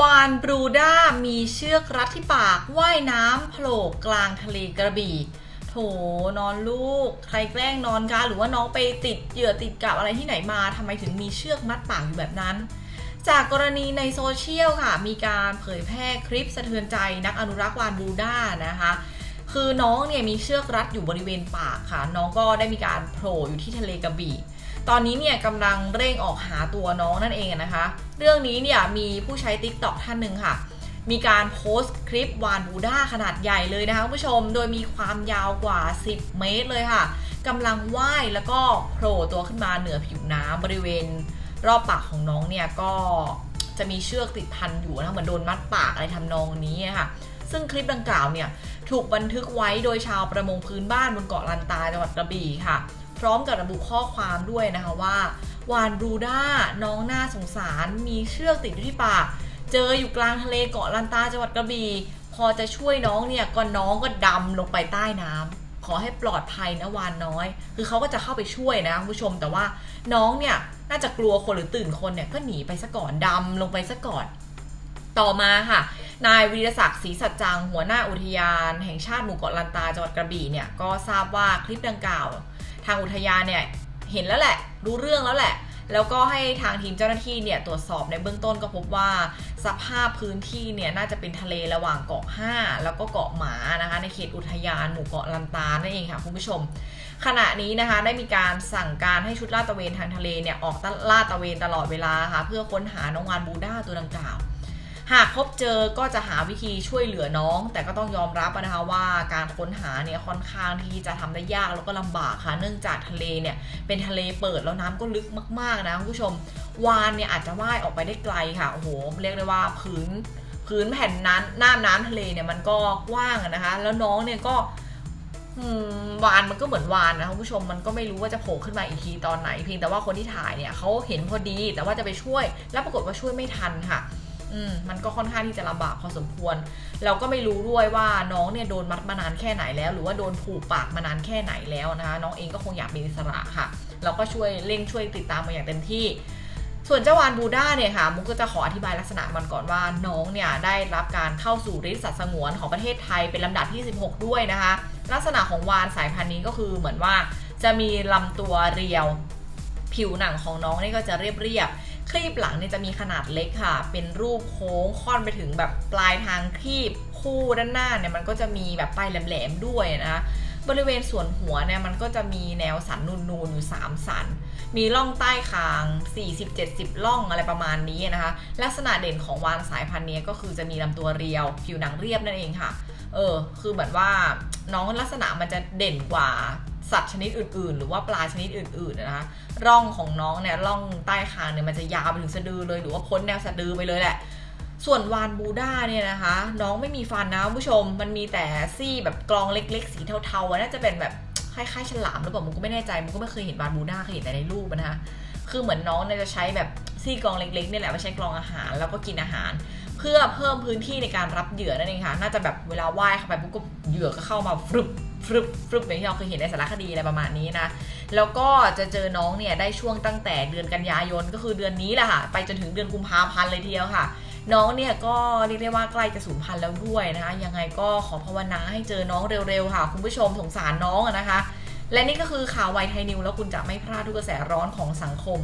วานบรูด้ามีเชือกรัดที่ปากว่ายน้ำโผล่กลางทะเลกระบี่โถนอนลูก ใครแกล้งนอนกันหรือว่าน้องไปติดเหยื่อติดกับอะไรที่ไหนมาทำไมถึงมีเชือกมัดปากอยู่แบบนั้น จากกรณีในโซเชียลค่ะ มีการเผยแพร่คลิปสะเทือนใจนักอนุรักษ์วานบูด้านะคะ คือน้องเนี่ยมีเชือกรัดอยู่บริเวณปากค่ะ น้องก็ได้มีการโผล่อยู่ที่ทะเลกระบี่ ตอนนี้เนี่ยกำลังเร่งออกหาตัวน้องนั่นเองนะคะ เรื่องนี้เนี่ยมีผู้ใช้ t ิ k t o k ท่านหนึ่งค่ะ มีการโพสต์คลิปวานบูด้าขนาดใหญ่เลยนะคะคุณผู้ชม โดยมีความยาวกว่า 10 เมตรเลยค่ะกำลังว่ายแล้วก็โผล่ตัวขึ้นมาเหนือผิวน้ำบริเวณ รอบปากของน้องเนี่ยก็จะมีเชือกติดพันอยู่นะคะเหมือนโดนมัดปากอะไรทำนองนี้ค่ะ ซึ่งคลิปดังกล่าวเนี่ยถูกบันทึกไว้โดยชาวประมงพื้นบ้านบนเกาะลันตาจังหวัดกระบี่ค่ะ พร้อมกับระบุข้อความด้วยนะคะว่าวานบรูด้าน้องน่าสงสาร มีเชือกติดอยู่ที่ปากเจออยู่กลางทะเลเกาะลันตาจังหวัดกระบี่พอจะช่วยน้องเนี่ยก็น้องก็ดำลงไปใต้น้ำขอให้ปลอดภัยนะวานน้อย คือเขาก็จะเข้าไปช่วยนะคุณผู้ชมแต่ว่าน้องเนี่ยน่าจะกลัวคนหรือตื่นคนเนี่ยก็หนีไปซะก่อนดำลงไปซะก่อน ต่อมาค่ะ นายวิรศักดิ์ศรีสัจจังหัวหน้าอุทยาน แห่งชาติหมู่เกาะลันตาจังหวัดกระบี่เนี่ยก็ทราบว่าคลิปดังกล่าว ทางอุทยานเนี่ยเห็นแล้วแหละ รู้เรื่องแล้วแหละ แล้วก็ให้ทางทีมเจ้าหน้าที่เนี่ยตรวจสอบในเบื้องต้นก็พบว่า สภาพพื้นที่เนี่ยน่าจะเป็นทะเลระหว่างเกาะ 5 แล้วก็เกาะหมานะคะ ในเขตอุทยานหมู่เกาะลันตานั่นเองค่ะคุณผู้ชม ขณะนี้นะคะได้มีการสั่งการให้ชุดลาดตระเวนทางทะเลเนี่ยออกลาดตระเวนตลอดเวลาค่ะเพื่อค้นหาน้องวานบูด้าตัวดังกล่าว หากพบเจอก็จะหาวิธีช่วยเหลือน้อง แต่ก็ต้องยอมรับนะคะว่าการค้นหาเนี่ยค่อนข้างที่จะทำได้ยากแล้วก็ลำบากค่ะ เนื่องจากทะเลเนี่ยเป็นทะเลเปิดแล้วน้ำก็ลึกมากๆนะคุณผู้ชม วานเนี่ยอาจจะว่ายออกไปได้ไกลค่ะโอ้โหเรียกได้ว่าพื้นพื้นแผ่นนั้นน้ำน้ำทะเลเนี่ยมันก็กว้างนะคะ แล้วน้องเนี่ยก็วานมันก็เหมือนวานนะคุณผู้ชมมันก็ไม่รู้ว่าจะโผล่ขึ้นมาอีกทีตอนไหนเพียงแต่ว่าคนที่ถ่ายเนี่ยเขาเห็นพอดีแต่ว่าจะไปช่วย แล้วปรากฏว่าช่วยไม่ทันค่ะ มมันก็ค่อนข้างที่จะลำบากพอสมควร เราก็ไม่รู้ด้วยว่าน้องเนี่ยโดนมัดมานานแค่ไหนแล้ว หรือว่าโดนผูกปากมานานแค่ไหนแล้วนะคะน้องเองก็คงอยากมีอิสระค่ะ เราก็ช่วยเร่งช่วยติดตามมาอย่างเต็มที่ ส่วนเจ้าวานบูด้าเนี่ยค่ะมุกก็จะขออธิบายลักษณะมันก่อนว่าน้องเนี่ยได้รับการเข้าสู่ริษสัตว์สงวนของประเทศไทยเป็นลำดับที่ 16 ด้วยนะคะ ลักษณะของวานสายพันธุ์นี้ก็คือเหมือนว่าจะมีลำตัวเรียว ผิวหนังของน้องนี่ก็จะเรียบเรียบ ครีบหลังเนี่ยจะมีขนาดเล็กค่ะ เป็นรูปโค้งค่อนไปถึงแบบปลายทางครีบคู่ด้านหน้าเนี่ยมันก็จะมีแบบปลายแหลมๆด้วยนะคะบริเวณส่วนหัวเนี่ยมันก็จะมีแนวสันนูนๆอยู่3สัน มีร่องใต้คาง 40-70ร่องอะไรประมาณนี้นะคะ ลักษณะเด่นของวานสายพันธุ์นี้ก็คือจะมีลำตัวเรียว ผิวหนังเรียบนั่นเองค่ะ เออ คือเหมือนว่าน้องลักษณะมันจะเด่นกว่า สัตว์ชนิดอื่น ๆ หรือว่าปลาชนิดอื่น ๆ นะคะร่องของน้องเนี่ยร่องใต้คางเนี่ยมันจะยาวไปถึงสะดือเลยหรือว่าพ้นแนวสะดือไปเลยแหละ ส่วนวานบูด้าเนี่ยนะคะ น้องไม่มีฟันนะคุณผู้ชม มันมีแต่ซี่แบบกรองเล็ก ๆ สีเทาๆน่าจะเป็นแบบคล้ายๆฉลามหรือเปล่ามุกก็ไม่แน่ใจมุกก็ไม่เคยเห็นวานบูด้าเคยเห็นแต่ในรูปนะคะคือเหมือนน้องเนี่ยจะใช้แบบซี่กรองเล็กๆนี่แหละมาใช้กรองอาหารแล้วก็กินอาหาร เพื่อเพิ่มพื้นที่ในการรับเหยื่อนั่นเองค่ะ น่าจะแบบเวลาว่ายเข้าไปปุ๊บก็เหยื่อก็เข้ามาฟรึบ ฟรึบฟรึบอย่างที่เราเคยเห็นในสารคดีอะไรประมาณนี้นะ แล้วก็จะเจอน้องเนี่ยได้ช่วงตั้งแต่เดือนกันยายนก็คือเดือนนี้แหละค่ะ ไปจนถึงเดือนกุมภาพันธ์เลยทีเดียวค่ะ น้องเนี่ยก็เรียกได้ว่าใกล้จะสูญพันธุ์แล้วด้วยนะคะ ยังไงก็ขอภาวนาให้เจอน้องเร็วๆค่ะ คุณผู้ชมสงสารน้องนะคะ และนี่ก็คือข่าวไวไทยนิวแล้วคุณจะไม่พลาดทุกกระแสร้อนของสังคม